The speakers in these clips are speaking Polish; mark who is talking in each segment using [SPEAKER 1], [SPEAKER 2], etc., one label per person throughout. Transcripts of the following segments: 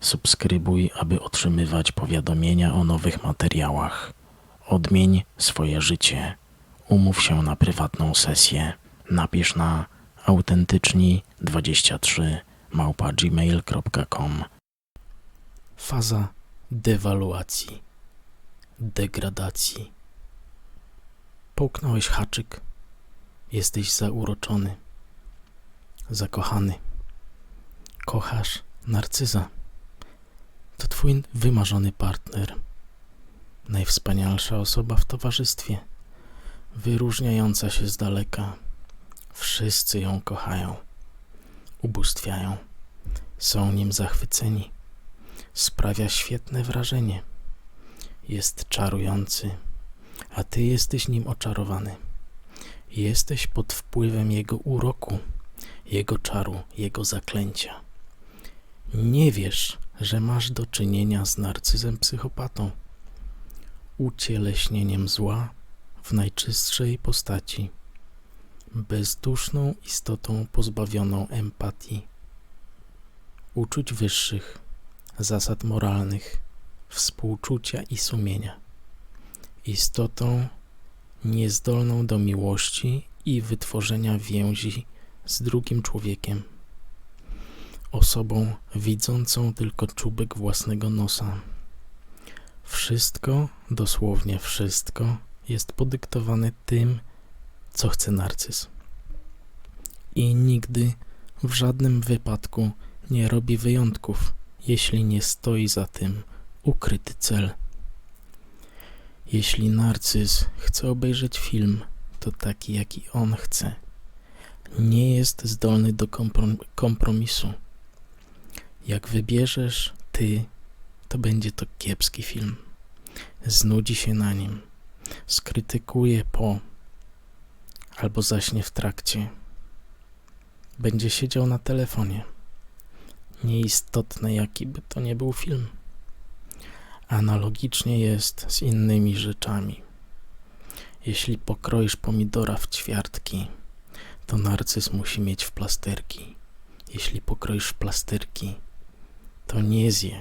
[SPEAKER 1] Subskrybuj, aby otrzymywać powiadomienia o nowych materiałach. Odmień swoje życie. Umów się na prywatną sesję. Napisz na autentyczni23 małpa gmail.com Faza dewaluacji, degradacji. Połknąłeś haczyk. Jesteś zauroczony, zakochany. Kochasz narcyza. To twój wymarzony partner. Najwspanialsza osoba w towarzystwie. Wyróżniająca się z daleka. Wszyscy ją kochają. Ubóstwiają. Są nim zachwyceni. Sprawia świetne wrażenie. Jest czarujący, a ty jesteś nim oczarowany. Jesteś pod wpływem jego uroku, jego czaru, jego zaklęcia. Nie wiesz, że masz do czynienia z narcyzem psychopatą, ucieleśnieniem zła w najczystszej postaci, bezduszną istotą pozbawioną empatii, uczuć wyższych, zasad moralnych, współczucia i sumienia, istotą niezdolną do miłości i wytworzenia więzi z drugim człowiekiem osobą widzącą tylko czubek własnego nosa. Wszystko, dosłownie wszystko, jest podyktowane tym, co chce narcyz. I nigdy, w żadnym wypadku nie robi wyjątków, jeśli nie stoi za tym ukryty cel. Jeśli narcyz chce obejrzeć film, to taki, jaki on chce. Nie jest zdolny do kompromisu jak wybierzesz ty, to będzie to kiepski film. Znudzi się na nim, skrytykuje po, albo zaśnie w trakcie. Będzie siedział na telefonie. Nieistotne, jaki by to nie był film. Analogicznie jest z innymi rzeczami. Jeśli pokroisz pomidora w ćwiartki, to narcyz musi mieć w plasterki. Jeśli pokroisz w plasterki, to nie zje.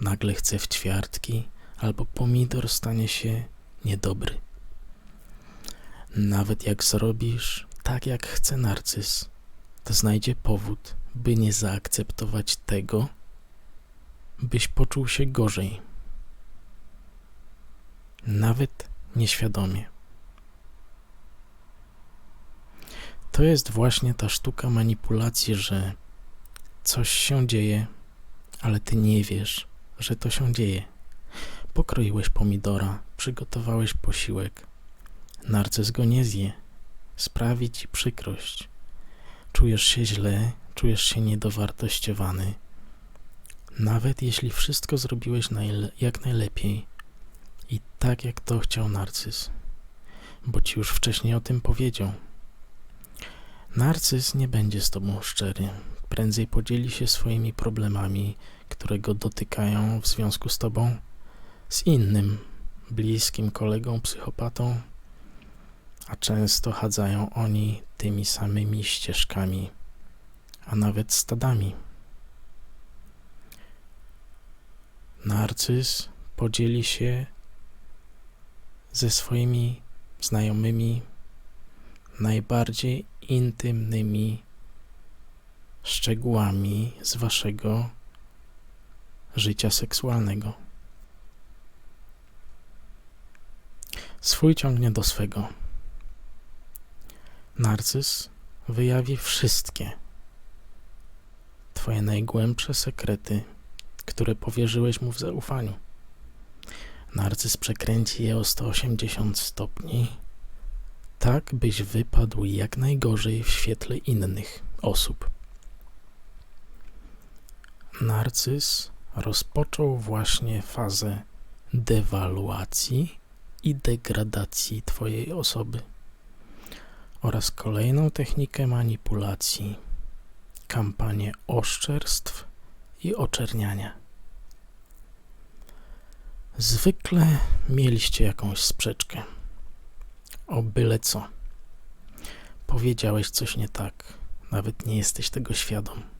[SPEAKER 1] Nagle chce w ćwiartki, albo pomidor stanie się niedobry. Nawet jak zrobisz tak, jak chce narcyz, to znajdzie powód, by nie zaakceptować tego, byś poczuł się gorzej. Nawet nieświadomie. To jest właśnie ta sztuka manipulacji, że coś się dzieje, ale ty nie wiesz, że to się dzieje. Pokroiłeś pomidora, przygotowałeś posiłek. Narcyz go nie zje. Sprawi ci przykrość. Czujesz się źle, czujesz się niedowartościowany. Nawet jeśli wszystko zrobiłeś jak najlepiej i tak jak to chciał narcyz, bo ci już wcześniej o tym powiedział. Narcyz nie będzie z tobą szczery, prędzej podzieli się swoimi problemami, które go dotykają w związku z tobą, z innym, bliskim kolegą psychopatą, a często chadzają oni tymi samymi ścieżkami, a nawet stadami. Narcyz podzieli się ze swoimi znajomymi najbardziej intymnymi szczegółami z waszego życia seksualnego. Swój ciągnie do swego. Narcyz wyjawi wszystkie Twoje najgłębsze sekrety, które powierzyłeś mu w zaufaniu. Narcyz przekręci je o 180 stopni, tak byś wypadł jak najgorzej w świetle innych osób. Narcyz rozpoczął właśnie fazę dewaluacji i degradacji Twojej osoby oraz kolejną technikę manipulacji kampanię oszczerstw i oczerniania. Zwykle mieliście jakąś sprzeczkę o byle co. Powiedziałeś coś nie tak, nawet nie jesteś tego świadom,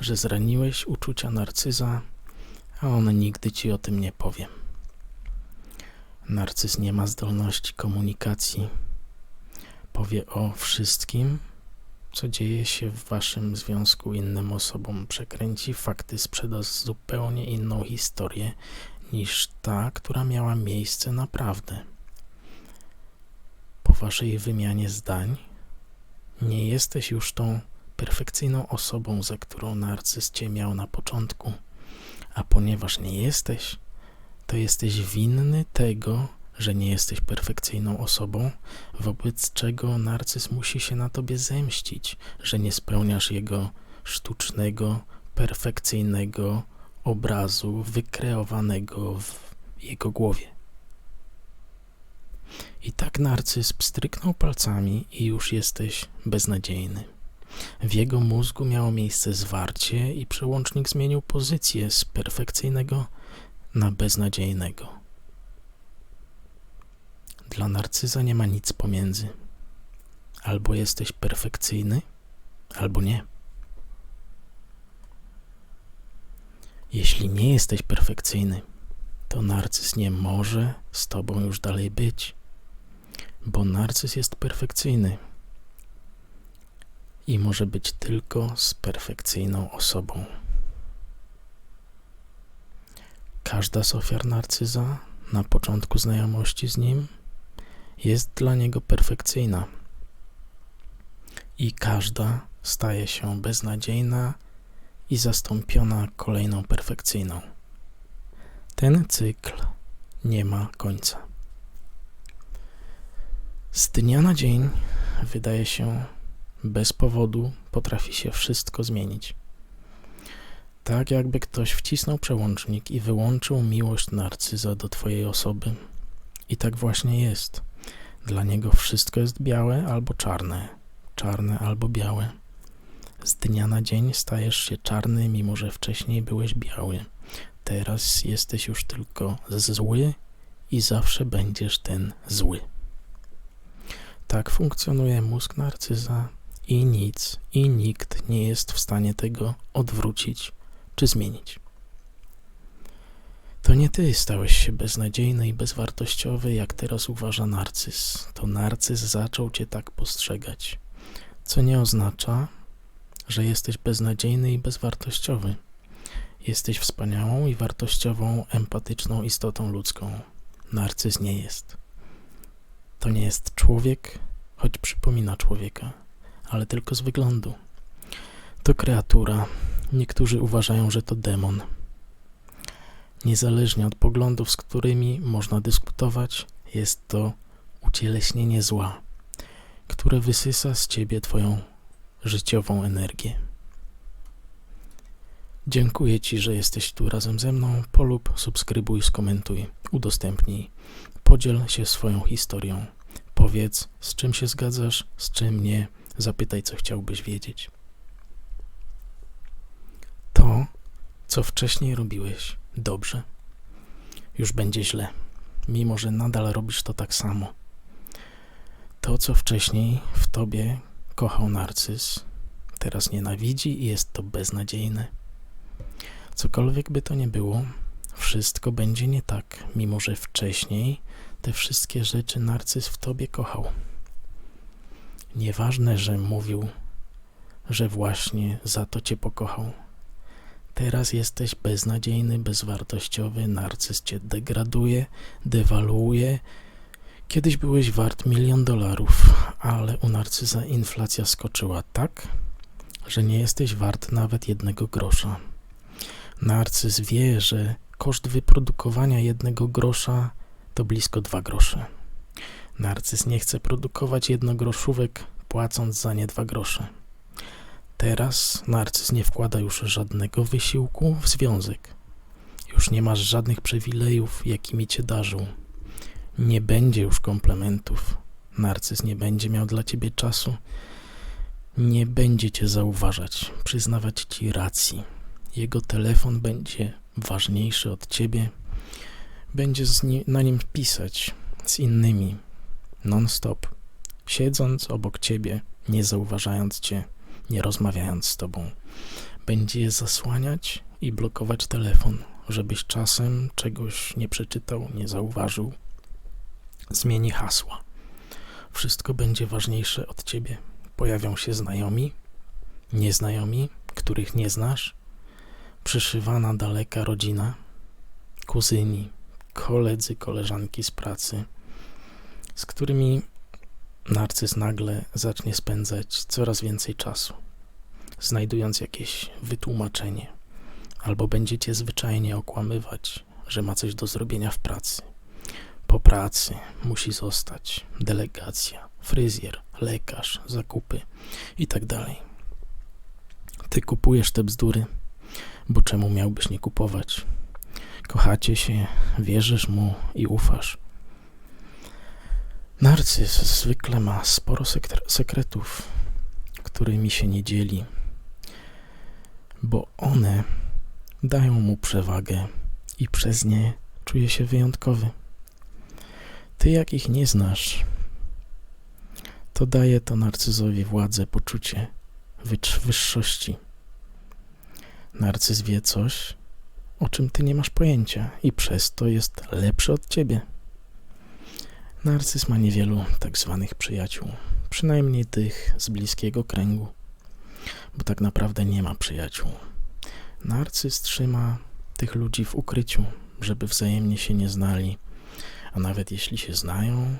[SPEAKER 1] że zraniłeś uczucia narcyza, a on nigdy ci o tym nie powie. Narcyz nie ma zdolności komunikacji. Powie o wszystkim, co dzieje się w waszym związku innym osobom. Przekręci fakty, sprzeda zupełnie inną historię niż ta, która miała miejsce naprawdę. Po waszej wymianie zdań nie jesteś już tą perfekcyjną osobą, za którą narcyz cię miał na początku. A ponieważ nie jesteś, to jesteś winny tego, że nie jesteś perfekcyjną osobą, wobec czego narcyz musi się na tobie zemścić, że nie spełniasz jego sztucznego, perfekcyjnego obrazu wykreowanego w jego głowie. I tak narcyz pstryknął palcami i już jesteś beznadziejny. W jego mózgu miało miejsce zwarcie i przełącznik zmienił pozycję z perfekcyjnego na beznadziejnego. Dla narcyza nie ma nic pomiędzy. Albo jesteś perfekcyjny, albo nie. Jeśli nie jesteś perfekcyjny, to narcyz nie może z tobą już dalej być, bo narcyz jest perfekcyjny i może być tylko z perfekcyjną osobą. Każda z ofiar narcyza na początku znajomości z nim jest dla niego perfekcyjna i każda staje się beznadziejna i zastąpiona kolejną perfekcyjną. Ten cykl nie ma końca. Z dnia na dzień wydaje się, bez powodu potrafi się wszystko zmienić. Tak jakby ktoś wcisnął przełącznik i wyłączył miłość narcyza do twojej osoby. I tak właśnie jest. Dla niego wszystko jest białe albo czarne, czarne albo białe. Z dnia na dzień stajesz się czarny, mimo że wcześniej byłeś biały. Teraz jesteś już tylko zły i zawsze będziesz ten zły. Tak funkcjonuje mózg narcyza i nic i nikt nie jest w stanie tego odwrócić czy zmienić. To nie ty stałeś się beznadziejny i bezwartościowy, jak teraz uważa narcyz. To narcyz zaczął cię tak postrzegać, co nie oznacza, że jesteś beznadziejny i bezwartościowy. Jesteś wspaniałą i wartościową, empatyczną istotą ludzką. Narcyz nie jest. To nie jest człowiek, choć przypomina człowieka, ale tylko z wyglądu. To kreatura. Niektórzy uważają, że to demon. Niezależnie od poglądów, z którymi można dyskutować, jest to ucieleśnienie zła, które wysysa z ciebie twoją życiową energię. Dziękuję Ci, że jesteś tu razem ze mną. Polub, subskrybuj, skomentuj, udostępnij. Podziel się swoją historią. Powiedz, z czym się zgadzasz, z czym nie. Zapytaj, co chciałbyś wiedzieć. To, co wcześniej robiłeś dobrze, już będzie źle, mimo że nadal robisz to tak samo. To, co wcześniej w tobie kochał narcyz, teraz nienawidzi i jest to beznadziejne. Cokolwiek by to nie było, wszystko będzie nie tak, mimo że wcześniej te wszystkie rzeczy narcyz w tobie kochał. Nieważne, że mówił, że właśnie za to cię pokochał. Teraz jesteś beznadziejny, bezwartościowy, narcyz cię degraduje, dewaluuje. Kiedyś byłeś wart milion dolarów, ale u narcyza inflacja skoczyła tak, że nie jesteś wart nawet jednego grosza. Narcyz wie, że koszt wyprodukowania jednego grosza to blisko dwa grosze. Narcyz nie chce produkować jednogroszówek, płacąc za nie dwa grosze. Teraz narcyz nie wkłada już żadnego wysiłku w związek.
[SPEAKER 2] Już nie masz żadnych przywilejów, jakimi cię darzył. Nie będzie już komplementów. Narcyz nie będzie miał dla ciebie czasu. Nie będzie cię zauważać, przyznawać ci racji. Jego telefon będzie ważniejszy od ciebie. Będzie ni- na nim pisać z innymi non-stop, siedząc obok ciebie, nie zauważając cię, nie rozmawiając z tobą. Będzie je zasłaniać i blokować telefon, żebyś czasem czegoś nie przeczytał, nie zauważył. Zmieni hasła. Wszystko będzie ważniejsze od ciebie. Pojawią się znajomi, nieznajomi, których nie znasz, przyszywana daleka rodzina, kuzyni, koledzy, koleżanki z pracy, z którymi narcyz nagle zacznie spędzać coraz więcej czasu, znajdując jakieś wytłumaczenie, albo będziecie zwyczajnie okłamywać, że ma coś do zrobienia w pracy. Po pracy musi zostać delegacja, fryzjer, lekarz, zakupy i tak. Ty kupujesz te bzdury, bo czemu miałbyś nie kupować? Kochacie się, wierzysz mu i ufasz. Narcyz zwykle ma sporo sekre- sekretów, którymi się nie dzieli, bo one dają mu przewagę i przez nie czuje się wyjątkowy. Ty, jak ich nie znasz, to daje to narcyzowi władzę, poczucie wyższości. Narcyz wie coś, o czym ty nie masz pojęcia i przez to jest lepszy od ciebie. Narcyz ma niewielu tak zwanych przyjaciół, przynajmniej tych z bliskiego kręgu, bo tak naprawdę nie ma przyjaciół. Narcyz trzyma tych ludzi w ukryciu, żeby wzajemnie się nie znali, a nawet jeśli się znają,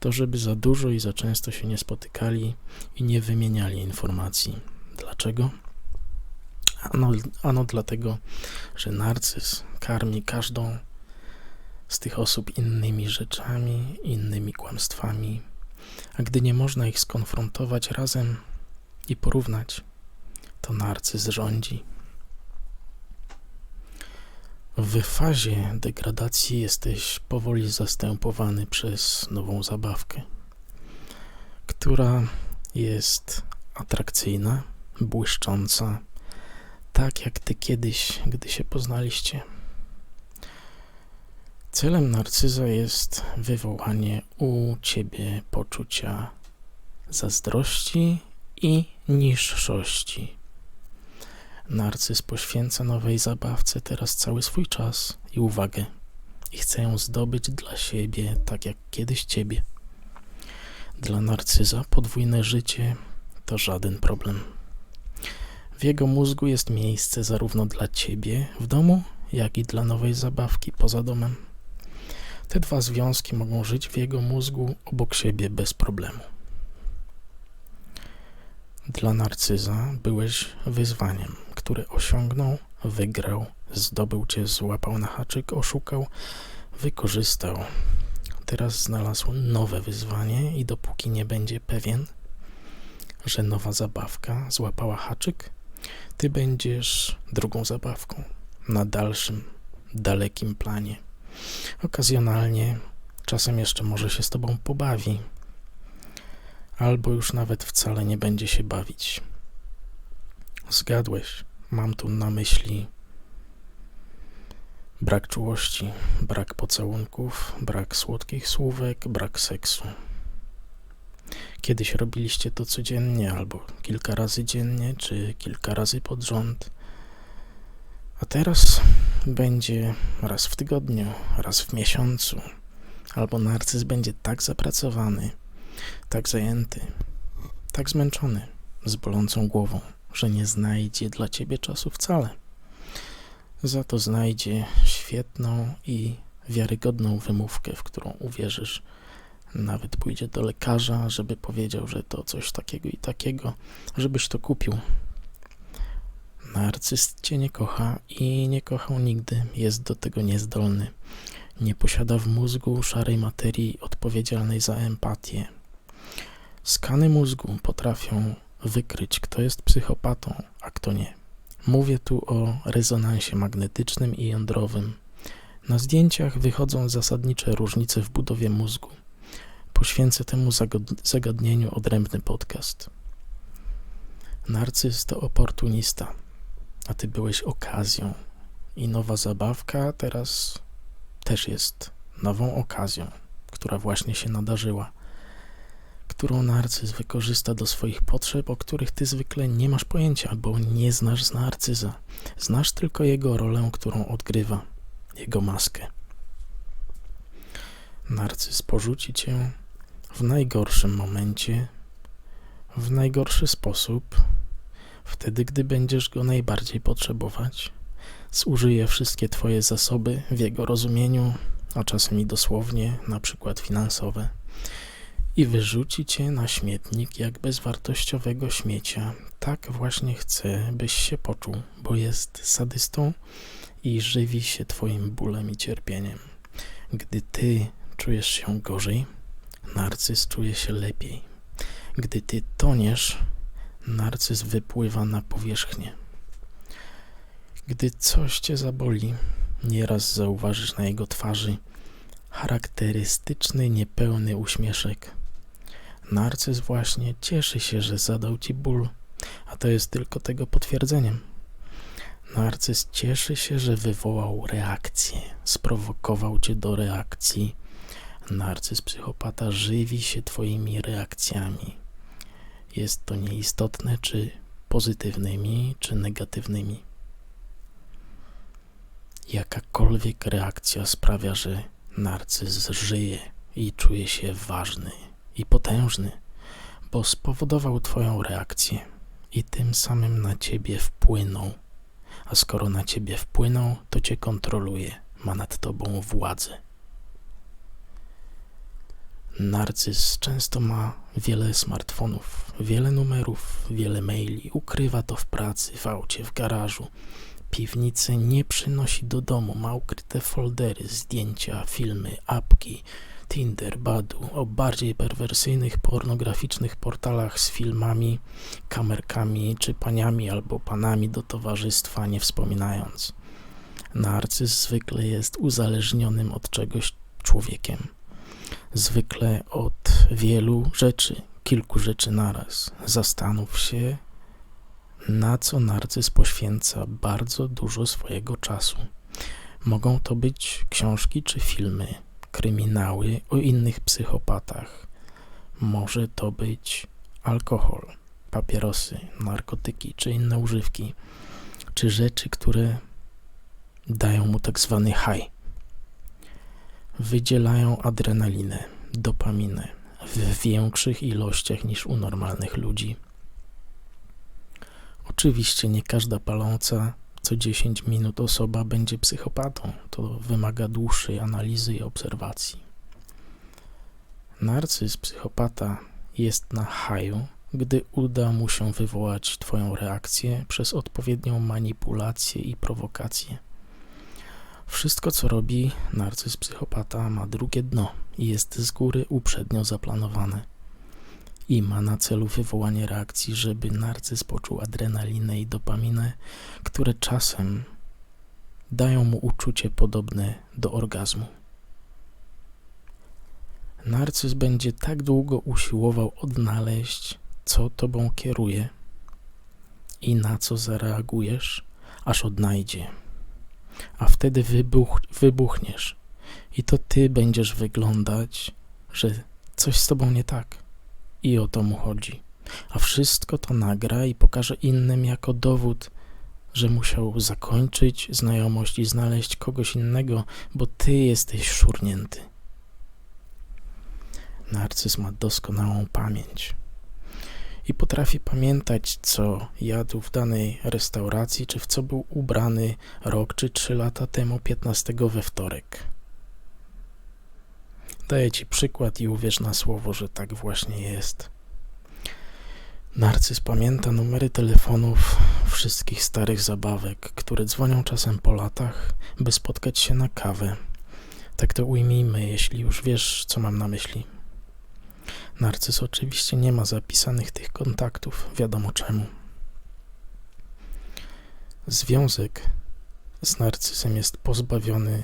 [SPEAKER 2] to żeby za dużo i za często się nie spotykali i nie wymieniali informacji. Dlaczego? Ano, ano dlatego, że narcyz karmi każdą z tych osób innymi rzeczami, innymi kłamstwami, a gdy nie można ich skonfrontować razem i porównać, to narcyz rządzi. W fazie degradacji jesteś powoli zastępowany przez nową zabawkę, która jest atrakcyjna, błyszcząca, tak jak ty kiedyś, gdy się poznaliście. Celem narcyza jest wywołanie u ciebie poczucia zazdrości i niższości. Narcyz poświęca nowej zabawce teraz cały swój czas i uwagę i chce ją zdobyć dla siebie, tak jak kiedyś ciebie. Dla narcyza podwójne życie to żaden problem. W jego mózgu jest miejsce zarówno dla ciebie w domu, jak i dla nowej zabawki poza domem. Te dwa związki mogą żyć w jego mózgu obok siebie bez problemu. Dla narcyza byłeś wyzwaniem, które osiągnął, wygrał, zdobył cię, złapał na haczyk, oszukał, wykorzystał. Teraz znalazł nowe wyzwanie i dopóki nie będzie pewien, że nowa zabawka złapała haczyk, ty będziesz drugą zabawką na dalszym, dalekim planie. Okazjonalnie, czasem jeszcze może się z tobą pobawi, albo już nawet wcale nie będzie się bawić. Zgadłeś, mam tu na myśli brak czułości, brak pocałunków, brak słodkich słówek, brak seksu. Kiedyś robiliście to codziennie, albo kilka razy dziennie, czy kilka razy pod rząd. A teraz będzie raz w tygodniu, raz w miesiącu, albo narcyz będzie tak zapracowany, tak zajęty, tak zmęczony, z bolącą głową, że nie znajdzie dla ciebie czasu wcale. Za to znajdzie świetną i wiarygodną wymówkę, w którą uwierzysz. Nawet pójdzie do lekarza, żeby powiedział, że to coś takiego i takiego, żebyś to kupił. Narcyz cię nie kocha i nie kochał nigdy, jest do tego niezdolny. Nie posiada w mózgu szarej materii odpowiedzialnej za empatię. Skany mózgu potrafią wykryć, kto jest psychopatą, a kto nie. Mówię tu o rezonansie magnetycznym i jądrowym. Na zdjęciach wychodzą zasadnicze różnice w budowie mózgu. Poświęcę temu zagadnieniu odrębny podcast. Narcyz to oportunista, a ty byłeś okazją. I nowa zabawka teraz też jest nową okazją, która właśnie się nadarzyła, którą narcyz wykorzysta do swoich potrzeb, o których ty zwykle nie masz pojęcia, bo nie znasz z narcyza. Znasz tylko jego rolę, którą odgrywa, jego maskę. Narcyz porzuci cię w najgorszym momencie, w najgorszy sposób, wtedy, gdy będziesz go najbardziej potrzebować. Zużyje wszystkie twoje zasoby w jego rozumieniu, a czasem i dosłownie, na przykład finansowe, i wyrzuci cię na śmietnik jak bezwartościowego śmiecia. Tak właśnie chce, byś się poczuł, bo jest sadystą i żywi się twoim bólem i cierpieniem. Gdy ty czujesz się gorzej, narcyz czuje się lepiej. Gdy ty toniesz, narcyz wypływa na powierzchnię. Gdy coś cię zaboli, nieraz zauważysz na jego twarzy charakterystyczny, niepełny uśmieszek. Narcyz właśnie cieszy się, że zadał ci ból, a to jest tylko tego potwierdzeniem. Narcyz cieszy się, że wywołał reakcję, sprowokował cię do reakcji. Narcyz psychopata żywi się twoimi reakcjami. Jest to nieistotne, czy pozytywnymi, czy negatywnymi. Jakakolwiek reakcja sprawia, że narcyz żyje i czuje się ważny i potężny, bo spowodował Twoją reakcję i tym samym na Ciebie wpłynął. A skoro na Ciebie wpłynął, to Cię kontroluje, ma nad Tobą władzę. Narcyz często ma wiele smartfonów, wiele numerów, wiele maili, ukrywa to w pracy, w aucie, w garażu. Piwnicy nie przynosi do domu, ma ukryte foldery, zdjęcia, filmy, apki, Tinder, Badu, o bardziej perwersyjnych, pornograficznych portalach z filmami, kamerkami czy paniami albo panami do towarzystwa nie wspominając. Narcyz zwykle jest uzależnionym od czegoś człowiekiem. Zwykle od wielu rzeczy, kilku rzeczy naraz. Zastanów się, na co narcyz poświęca bardzo dużo swojego czasu. Mogą to być książki czy filmy, kryminały o innych psychopatach. Może to być alkohol, papierosy, narkotyki czy inne używki, czy rzeczy, które dają mu tak zwany high. Wydzielają adrenalinę, dopaminę w większych ilościach niż u normalnych ludzi. Oczywiście nie każda paląca co 10 minut osoba będzie psychopatą. To wymaga dłuższej analizy i obserwacji. Narcyz psychopata jest na haju, gdy uda mu się wywołać Twoją reakcję przez odpowiednią manipulację i prowokację. Wszystko, co robi narcyz psychopata, ma drugie dno i jest z góry uprzednio zaplanowane i ma na celu wywołanie reakcji, żeby narcyz poczuł adrenalinę i dopaminę, które czasem dają mu uczucie podobne do orgazmu. Narcyz będzie tak długo usiłował odnaleźć, co tobą kieruje i na co zareagujesz, aż odnajdzie. A wtedy wybuch, wybuchniesz i to ty będziesz wyglądać, że coś z tobą nie tak. I o to mu chodzi. A wszystko to nagra i pokaże innym jako dowód, że musiał zakończyć znajomość i znaleźć kogoś innego, bo ty jesteś szurnięty. Narcyz ma doskonałą pamięć i potrafi pamiętać, co jadł w danej restauracji, czy w co był ubrany rok czy trzy lata temu, 15 we wtorek. Daję ci przykład i uwierz na słowo, że tak właśnie jest. Narcyz pamięta numery telefonów wszystkich starych zabawek, które dzwonią czasem po latach, by spotkać się na kawę. Tak to ujmijmy, jeśli już wiesz, co mam na myśli. Narcyz oczywiście nie ma zapisanych tych kontaktów, wiadomo czemu. Związek z narcyzem jest pozbawiony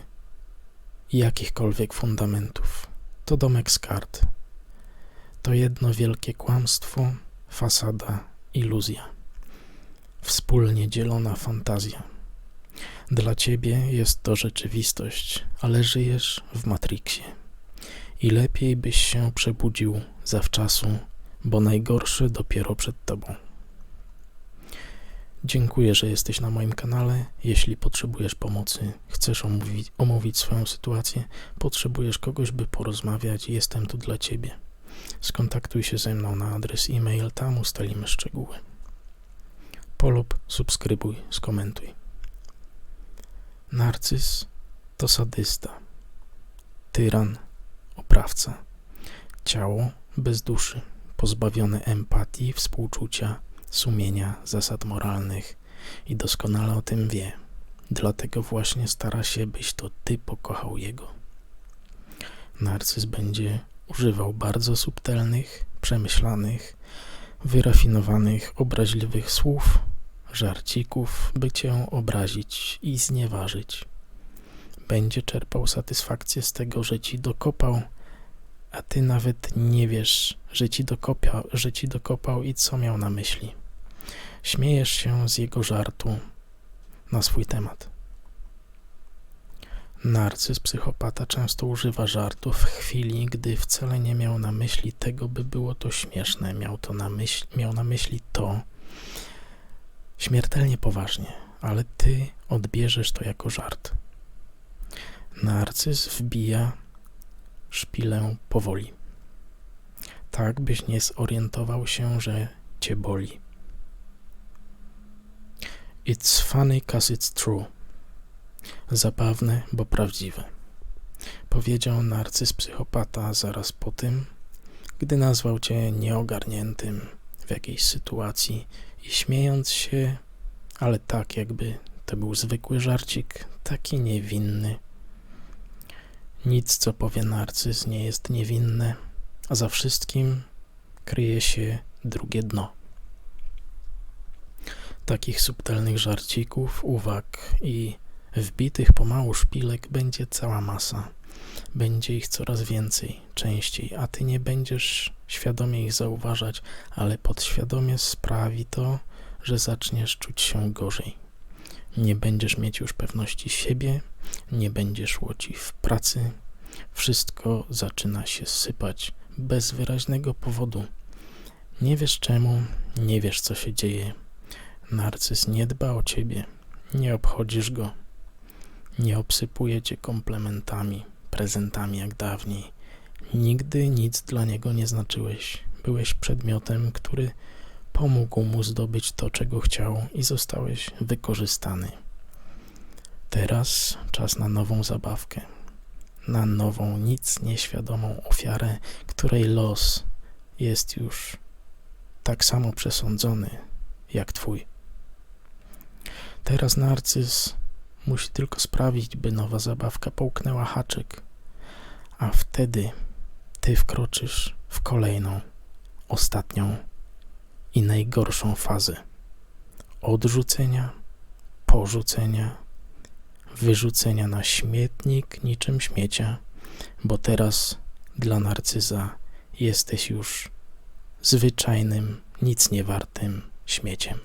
[SPEAKER 2] jakichkolwiek fundamentów. To domek z kart. To jedno wielkie kłamstwo, fasada, iluzja. Wspólnie dzielona fantazja. Dla ciebie jest to rzeczywistość, ale żyjesz w Matrixie. I lepiej byś się przebudził zawczasu, bo najgorsze dopiero przed tobą. Dziękuję, że jesteś na moim kanale. Jeśli potrzebujesz pomocy, chcesz omówić, omówić swoją sytuację, potrzebujesz kogoś, by porozmawiać, jestem tu dla ciebie. Skontaktuj się ze mną na adres e-mail, tam ustalimy szczegóły. Polub, subskrybuj, skomentuj. Narcyz to sadysta, tyran, oprawca, ciało bez duszy, pozbawione empatii, współczucia, sumienia, zasad moralnych i doskonale o tym wie. Dlatego właśnie stara się, byś to ty pokochał jego. Narcyz będzie używał bardzo subtelnych, przemyślanych, wyrafinowanych, obraźliwych słów, żarcików, by cię obrazić i znieważyć. Będzie czerpał satysfakcję z tego, że ci dokopał, a ty nawet nie wiesz, że ci, dokopia, że ci dokopał i co miał na myśli. Śmiejesz się z jego żartu na swój temat. Narcyz, psychopata, często używa żartów w chwili, gdy wcale nie miał na myśli tego, by było to śmieszne. Miał, to na, myśl, miał na myśli to śmiertelnie poważnie, ale ty odbierzesz to jako żart. Narcyz wbija szpilę powoli. Tak, byś nie zorientował się, że cię boli. It's funny cause it's true. Zabawne, bo prawdziwe. Powiedział narcyz psychopata zaraz po tym, gdy nazwał cię nieogarniętym w jakiejś sytuacji i śmiejąc się, ale tak jakby to był zwykły żarcik, taki niewinny. Nic, co powie narcyz, nie jest niewinne, a za wszystkim kryje się drugie dno. Takich subtelnych żarcików, uwag i wbitych pomału szpilek będzie cała masa. Będzie ich coraz więcej, częściej, a ty nie będziesz świadomie ich zauważać, ale podświadomie sprawi to, że zaczniesz czuć się gorzej. Nie będziesz mieć już pewności siebie, nie będziesz szło ci w pracy. Wszystko zaczyna się sypać bez wyraźnego powodu. Nie wiesz czemu, nie wiesz co się dzieje. Narcyz nie dba o ciebie, nie obchodzisz go, nie obsypuje cię komplementami, prezentami jak dawniej. Nigdy nic dla niego nie znaczyłeś. Byłeś przedmiotem, który pomógł mu zdobyć to, czego chciał, i zostałeś wykorzystany. Teraz czas na nową zabawkę, na nową, nic nieświadomą ofiarę, której los jest już tak samo przesądzony jak twój. Teraz narcyz musi tylko sprawić, by nowa zabawka połknęła haczyk, a wtedy ty wkroczysz w kolejną, ostatnią i najgorszą fazę odrzucenia, porzucenia, wyrzucenia na śmietnik niczym śmiecia, bo teraz dla narcyza jesteś już zwyczajnym, nic nie wartym śmieciem.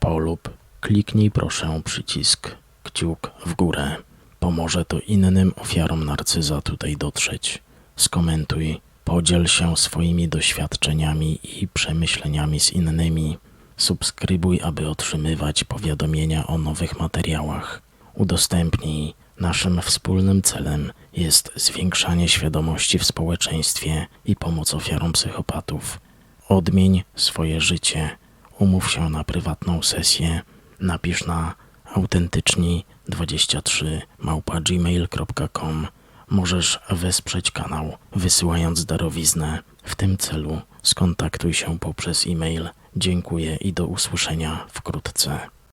[SPEAKER 1] Polub, kliknij proszę przycisk kciuk w górę. Pomoże to innym ofiarom narcyza tutaj dotrzeć. Skomentuj, podziel się swoimi doświadczeniami i przemyśleniami z innymi. Subskrybuj, aby otrzymywać powiadomienia o nowych materiałach. Udostępnij. Naszym wspólnym celem jest zwiększanie świadomości w społeczeństwie i pomoc ofiarom psychopatów. Odmień swoje życie. Umów się na prywatną sesję. Napisz na autentyczni23 małpa gmail.com. Możesz wesprzeć kanał wysyłając darowiznę. W tym celu skontaktuj się poprzez e-mail. Dziękuję i do usłyszenia wkrótce.